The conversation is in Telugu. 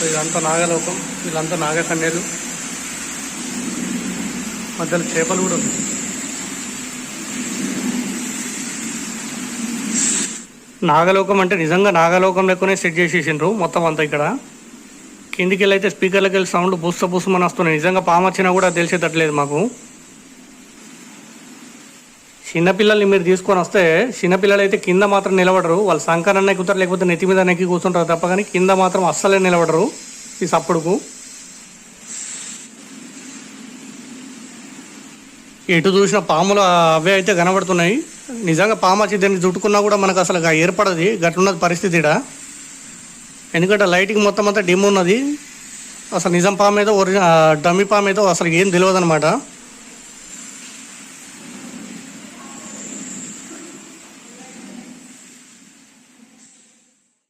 సో ఇదంతా నాగలోకం వీళ్ళంతా నాగకన్యలు. మధ్యలో చేపలు కూడా ఉన్నాయి. నాగలోకం అంటే నిజంగా నాగలోకం లెక్కనే సెట్ చేసేసిండ్రు మొత్తం అంతా ఇక్కడ. కిందికి వెళ్ళి అయితే స్పీకర్లకి వెళ్ళి సౌండ్ బుస్స బుస్సమని వస్తున్నాయి నిజంగా పాము వచ్చినా కూడా తెలిసేటట్లేదు మాకు. చిన్నపిల్లల్ని మీరు తీసుకొని వస్తే చిన్నపిల్లలు అయితే కింద మాత్రం నిలబడరు. వాళ్ళు సంకరన్న ఎక్కుతారు లేకపోతే నెత్తి మీద నెక్కి కూర్చుంటారు తప్ప కానీ కింద మాత్రం అస్సలే నిలబడరు ఈ సప్పుడుకు. ఎటు చూసిన పాములు అవే అయితే కనబడుతున్నాయి. నిజంగా పాము వచ్చి దాన్ని చుట్టుకున్నా కూడా మనకు అసలు ఏర్పడది. గట్లున్నది పరిస్థితి ఈడ. ఎందుకంటే లైటింగ్ మొత్తం అంతా డిమ్ ఉన్నది. అసలు నిజం పాము ఏదో ఒరిజినల్ డమ్మి పాము ఏదో అసలు ఏం తెలియదు అనమాట